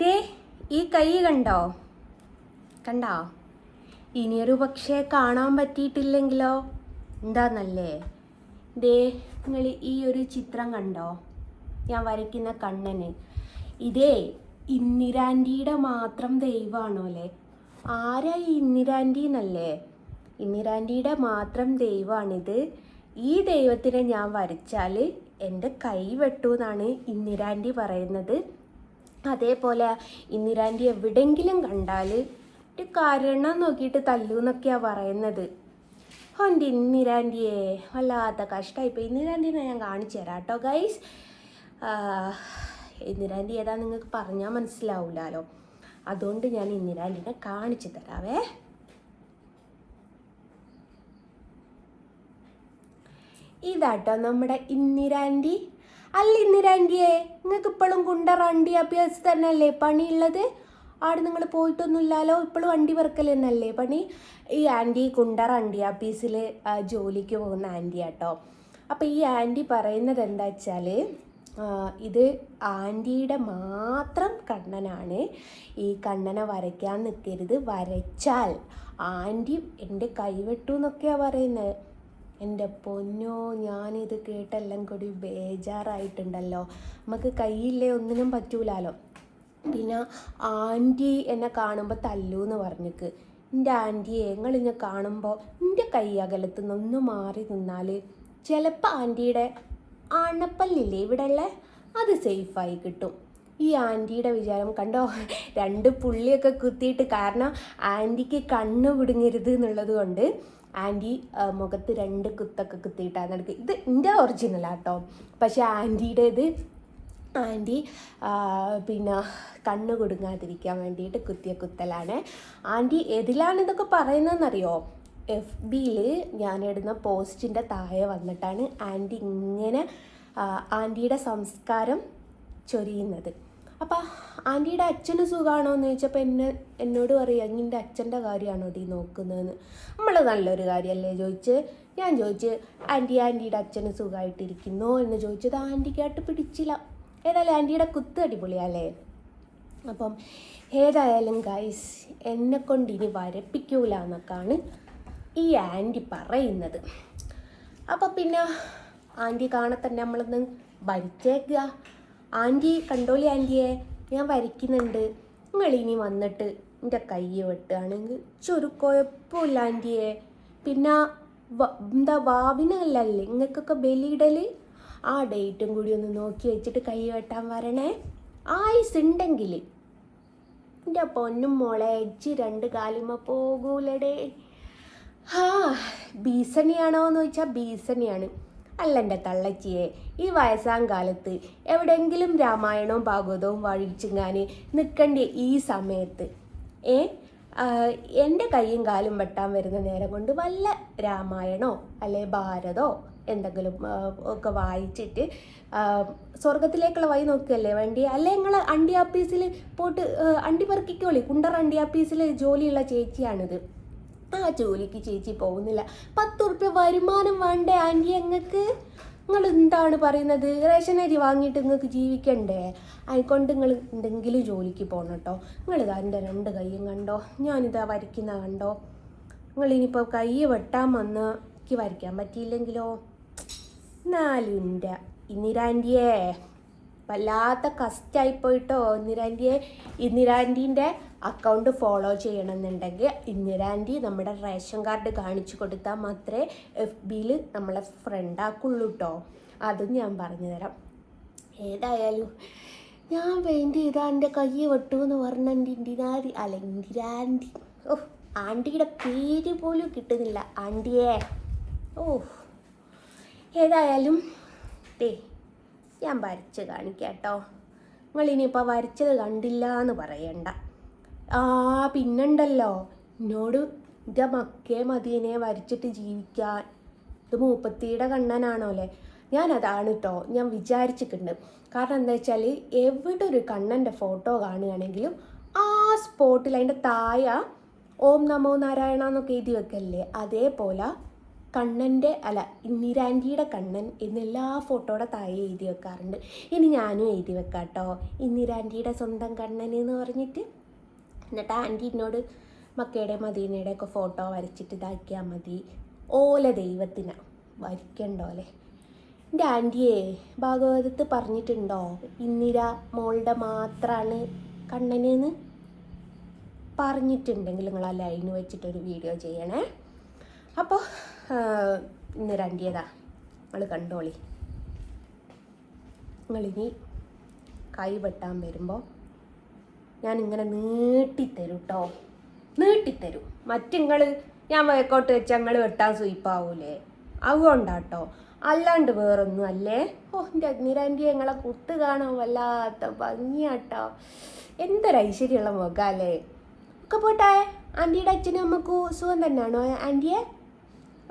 ദേ ഈ കൈ കണ്ടോ? കണ്ടോ? ഇനിയൊരു പക്ഷേ കാണാൻ പറ്റിയിട്ടില്ലെങ്കിലോ? എന്താന്നല്ലേ? ദേ നിങ്ങൾ ഈ ഒരു ചിത്രം കണ്ടോ? ഞാൻ വരയ്ക്കുന്ന കണ്ണന്. ഇതേ ഇന്ദിരാന്റിയുടെ മാത്രം ദൈവമാണോ അല്ലേ ആരാ ഈ ഇന്ദിരാന്റി എന്നല്ലേ? ഇന്ദിരാന്റിയുടെ മാത്രം ദൈവമാണിത് ഈ ദൈവത്തിനെ ഞാൻ വരച്ചാൽ എന്റെ കൈ വെട്ടു എന്നാണ് ഇന്ദിരാന്റി പറയുന്നത്. അതേപോലെ ഇന്ദിരാന്റെ എവിടെങ്കിലും കണ്ടാൽ ഒരു കാരണം നോക്കിയിട്ട് തല്ലു എന്നൊക്കെയാണ് പറയുന്നത് എന്റെ ഇന്ദിരാന്റിയെ വല്ലാത്ത കഷ്ടമായിപ്പോയി ഇന്ദിരാന്റിനെ ഞാൻ കാണിച്ചു തരാം കേട്ടോ ഗൈസ് ഇന്ദിരാന്റി ഏതാ നിങ്ങൾക്ക് പറഞ്ഞാൽ മനസ്സിലാവില്ലല്ലോ അതുകൊണ്ട് ഞാൻ ഇന്ദിരാന്റിനെ കാണിച്ചു തരാവേ. ഇതാട്ടോ നമ്മുടെ ഇന്ദിരാന്റി അല്ല ഇന്ദിരാന്റിയെ നിങ്ങൾക്ക് ഇപ്പോഴും കുണ്ടറാണ്ടി അഭ്യാസം തന്നെയല്ലേ പണിയുള്ളത് ആടെ നിങ്ങൾ പോയിട്ടൊന്നുമില്ലല്ലോ ഇപ്പോഴും വണ്ടി പെറുക്കൽ തന്നെയല്ലേ പണി? ഈ ആന്റി കുണ്ടറ ആന്റി ആപ്പീസിൽ ജോലിക്ക് പോകുന്ന ആന്റി ആട്ടോ ഈ ആന്റി പറയുന്നത് എന്താ വെച്ചാൽ ഇത് ആന്റിയുടെ മാത്രം കണ്ണനാണ്. ഈ കണ്ണനെ വരയ്ക്കാൻ നിൽക്കരുത് വരച്ചാൽ ആന്റി എന്റെ കൈവെട്ടു എന്നൊക്കെയാണ് പറയുന്നത്. എന്റെ പൊന്നോ ഞാനിത് കേട്ടെല്ലാം കൂടി ബേജാറായിട്ടുണ്ടല്ലോ. നമുക്ക് കയ്യില്ലേ ഒന്നിനും പറ്റൂലാലോ. പിന്നെ ആന്റി എന്നെ കാണുമ്പോൾ തല്ലു എന്ന് പറഞ്ഞിക്ക്. എന്റെ ആന്റിയെ നിങ്ങളിങ്ങനെ കാണുമ്പോൾ എന്റെ കൈ അകലത്ത് നിന്ന് മാറി നിന്നാൽ ചിലപ്പോൾ ആന്റിയുടെ അണപ്പല്ലില്ലേ ഇവിടെ ഉള്ളേ അത് സേഫായി കിട്ടും. ഈ ആന്റിയുടെ വിചാരം കണ്ടോ? രണ്ട് പുള്ളിയൊക്കെ കുത്തിയിട്ട് കാരണം ആന്റിക്ക് കണ്ണ് പിടുങ്ങരുത് എന്നുള്ളത് കൊണ്ട് ആന്റി മുഖത്ത് രണ്ട് കുത്തൊക്കെ കുത്തിയിട്ടാണ് നടക്കുക ഇത് എന്റെ ഒറിജിനലാട്ടോ പക്ഷേ ആന്റിയുടേത് ആന്റി പിന്നെ കണ്ണ് കൊടുങ്ങാതിരിക്കാൻ വേണ്ടിയിട്ട് കുത്തിയ കുത്തലാണ്. ആന്റി ഏതിലാണ് ഇതൊക്കെ പറയുന്നതെന്നറിയോ? എഫ് ബിയിൽ ഞാനിടുന്ന പോസ്റ്റിന്റെ താഴെ വന്നിട്ടാണ് ആന്റി ഇങ്ങനെ ആന്റിയുടെ സംസ്കാരം ചൊരിയുന്നത്. അപ്പോൾ ആന്റിയുടെ അച്ഛന് സുഖമാണോ എന്ന് ചോദിച്ചപ്പോൾ എന്നെ എന്നോട് പറയുക നിന്റെ അച്ഛന്റെ കാര്യമാണോ ടീ നോക്കുന്നതെന്ന് നമ്മൾ നല്ലൊരു കാര്യമല്ലേ ചോദിച്ച് ഞാൻ ചോദിച്ച് ആന്റി ആന്റിയുടെ അച്ഛന് സുഖമായിട്ടിരിക്കുന്നോ എന്ന് ചോദിച്ചത് ആന്റിക്കായിട്ട് പിടിച്ചില്ല. ഏതായാലും ആന്റിയുടെ കുത്ത് അടിപൊളിയല്ലേ? അപ്പം ഏതായാലും ഗൈസ് എന്നെ കൊണ്ട് ഇനി വരപ്പിക്കൂല എന്നൊക്കെയാണ് ഈ ആന്റി പറയുന്നത്. അപ്പം പിന്നെ ആന്റി കാണത്തന്നെ നമ്മളൊന്ന് ഭരിച്ചേക്കുക ആന്റി കണ്ടോളി ആന്റിയെ? ഞാൻ വരയ്ക്കുന്നുണ്ട്. നിങ്ങൾ ഇനി വന്നിട്ട് എന്റെ കൈ വെട്ടുകയാണെങ്കിൽ ചൊരു കുഴപ്പമില്ല ആന്റിയെ. പിന്നെ എന്താ വാവിനല്ലേ നിങ്ങൾക്കൊക്കെ ബലിയിടൽ? ആ ഡേറ്റും കൂടി ഒന്ന് നോക്കി വെച്ചിട്ട് കൈ വെട്ടാൻ വരണേ. ആയുസ് ഉണ്ടെങ്കിൽ. എന്റെ പൊന്നും മോളെ എജ്ജ് രണ്ട് കാലുമ പോകൂലടേ. ഹാ ഭീഷണിയാണോ എന്ന് ചോദിച്ചാൽ ഭീഷണിയാണ്. അല്ല എന്റെ തള്ളച്ചിയെ ഈ വയസ്സാം കാലത്ത് എവിടെയെങ്കിലും രാമായണവും ഭാഗവതവും വഴിച്ചിങ്ങാൻ നിൽക്കേണ്ട ഈ സമയത്ത്. ഏ? എന്റെ കൈയും കാലും വെട്ടാൻ വരുന്ന നേരം കൊണ്ട് വല്ല രാമായണോ അല്ലെ ഭാരതോ എന്തെങ്കിലും ഒക്കെ വായിച്ചിട്ട് സ്വർഗത്തിലേക്കുള്ള വഴി നോക്കുകയല്ലേ വേണ്ടി അല്ലെ നിങ്ങൾ അണ്ടി ആപ്പീസിൽ പോട്ട് ആ, അണ്ടി പെറുക്കിക്കോളി കുണ്ടർ അണ്ടി ആപ്പീസിൽ ജോലിയുള്ള ചേച്ചിയാണിത്. ആ ജോലിക്ക് ചേച്ചി പോകുന്നില്ല. പത്ത് ഉറുപ്പ്യ വരുമാനം വേണ്ടേ ആന്റി ഞങ്ങൾക്ക് നിങ്ങൾ എന്താണ് പറയുന്നത്? റേഷൻ അരി വാങ്ങിയിട്ട് നിങ്ങൾക്ക് ജീവിക്കണ്ടേ? അതുകൊണ്ട് നിങ്ങൾ എന്തെങ്കിലും ജോലിക്ക് പോകണം കേട്ടോ നിങ്ങൾ ഇതാ എന്റെ രണ്ട് കൈയും കണ്ടോ? ഞാനിതാ വരയ്ക്കുന്ന കണ്ടോ? നിങ്ങൾ ഇനിയിപ്പോൾ കൈ വെട്ടാൻ വന്ന് എനിക്ക് വരയ്ക്കാൻ പറ്റിയില്ലെങ്കിലോ? നാലുണ്ട ഇന്ദിരാന്റിയേ വല്ലാത്ത കഷ്ടായി പോയിട്ടോ ഇന്ദിരാന്റിയെ ഇന്ദിരാന്റീന്റെ അക്കൗണ്ട് ഫോളോ ചെയ്യണമെന്നുണ്ടെങ്കിൽ ഇന്ദിരാന്റി നമ്മുടെ റേഷൻ കാർഡ് കാണിച്ചു കൊടുത്താൽ മാത്രമേ എഫ് ബിയിൽ നമ്മളെ ഫ്രണ്ടാക്കുള്ളൂ കേട്ടോ അതും ഞാൻ പറഞ്ഞുതരാം ഏതായാലും ഞാൻ വേണ്ടി ഇതാ എന്റെ കൈ വെട്ടു എന്ന് പറഞ്ഞ എന്റെ ഇന്ദിരാന്തി അല്ല ഇന്ദിരാന്റി ഓ ആന്റിയുടെ പേര് പോലും കിട്ടുന്നില്ല. ആന്റിയേ. ഓ ഏതായാലും ദേ ഞാൻ വരച്ച് കാണിക്കാം കേട്ടോ നിങ്ങളിനിയിപ്പോൾ വരച്ചത് കണ്ടില്ല എന്ന് പറയണ്ട. ആ പിന്നുണ്ടല്ലോ. എന്നോട് എന്റെ മക്കേ മതിയനെ വരച്ചിട്ട് ജീവിക്കാൻ. ഇത് മൂപ്പത്തിയുടെ കണ്ണനാണോ അല്ലേ ഞാൻ അതാണ് കേട്ടോ ഞാൻ വിചാരിച്ചിട്ടുണ്ട്. കാരണം എന്താ വെച്ചാൽ എവിടെ ഒരു കണ്ണന്റെ ഫോട്ടോ കാണുകയാണെങ്കിലും ആ സ്പോട്ടിൽ അതിന്റെ തായ ഓം നമോ നാരായണ എന്നൊക്കെ എഴുതി വെക്കല്ലേ അതേപോലെ കണ്ണന്റെ അല്ല ഇന്ദിരാന്റിയുടെ കണ്ണൻ എന്നെല്ലാ ഫോട്ടോയുടെ താഴെ എഴുതി വെക്കാറുണ്ട്. ഇനി ഞാനും എഴുതി വെക്കാം കേട്ടോ ഇന്ദിരാന്റിയുടെ സ്വന്തം കണ്ണൻ എന്ന് പറഞ്ഞിട്ട് എന്നിട്ട് ആന്റി എന്നോട് മക്കയുടെ മദീനയുടെ ഒക്കെ ഫോട്ടോ വരച്ചിട്ട് ഇതാക്കിയാൽ മതി. ഓല ദൈവത്തിനാ. വരയ്ക്കണ്ടോലെ എന്റെ ആന്റിയെ ഭാഗവതത്ത് പറഞ്ഞിട്ടുണ്ടോ? ഇന്ദിര മോളുടെ മാത്രമാണ് കണ്ണനെന്ന്? പറഞ്ഞിട്ടുണ്ടെങ്കിൽ നിങ്ങൾ ആ ലൈന് വെച്ചിട്ടൊരു വീഡിയോ ചെയ്യണേ. അപ്പോൾ ഇന്ന് രണ്ടിയതാ നിങ്ങൾ കണ്ടോളി. നിങ്ങളിനി കൈ വെട്ടാൻ വരുമ്പോൾ ഞാൻ ഇങ്ങനെ നീട്ടിത്തരും. കേട്ടോ നീട്ടിത്തരും മറ്റിങ്ങൾ ഞാൻ വയക്കോട്ട് വെച്ച് ഞങ്ങൾ വെട്ടാൻ സ്വീപ്പാവൂലേ? അതുകൊണ്ടാട്ടോ. അല്ലാണ്ട് വേറൊന്നും അല്ലേ? ഓ എന്റെ അഗ്നിരാന്റെ ഞങ്ങളെ കുത്ത് കാണാൻ വല്ലാത്ത ഭംഗിയാട്ടോ. എന്തൊരു ഐശ്വര്യമുള്ള മുഖമല്ലേ? ഒക്കെ പോട്ടെ. ആന്റിയുടെ അച്ഛനും അമ്മക്കും സുഖം തന്നെയാണോ ആന്റിയെ?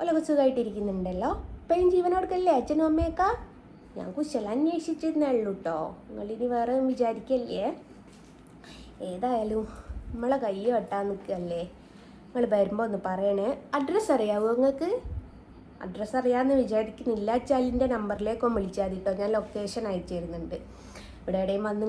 ഓലൊക്കെ സുഖമായിട്ടിരിക്കുന്നുണ്ടല്ലോ ഇപ്പം ജീവനോടക്കല്ലേ അച്ഛനും അമ്മയൊക്കെ? ഞാൻ കുശല അന്വേഷിച്ചിരുന്നേ ഉള്ളൂ കേട്ടോ നിങ്ങളിനി വേറെ വിചാരിക്കല്ലേ? ഏതായാലും നമ്മളെ കൈ വെട്ടാൻ നിൽക്കല്ലേ നിങ്ങൾ വരുമ്പോൾ ഒന്ന് പറയണേ. അഡ്രസ്സ് അറിയാവോ നിങ്ങൾക്ക്? അഡ്രസ്സ് അറിയാമെന്ന് വിചാരിക്കുന്നില്ല. ചാലിന്റെ നമ്പറിലേക്കൊന്ന് വിളിച്ചാൽ മതി കേട്ടോ. ഞാൻ ലൊക്കേഷൻ അയച്ചു തരുന്നുണ്ട്. ഇവിടെ എവിടെയും വന്ന്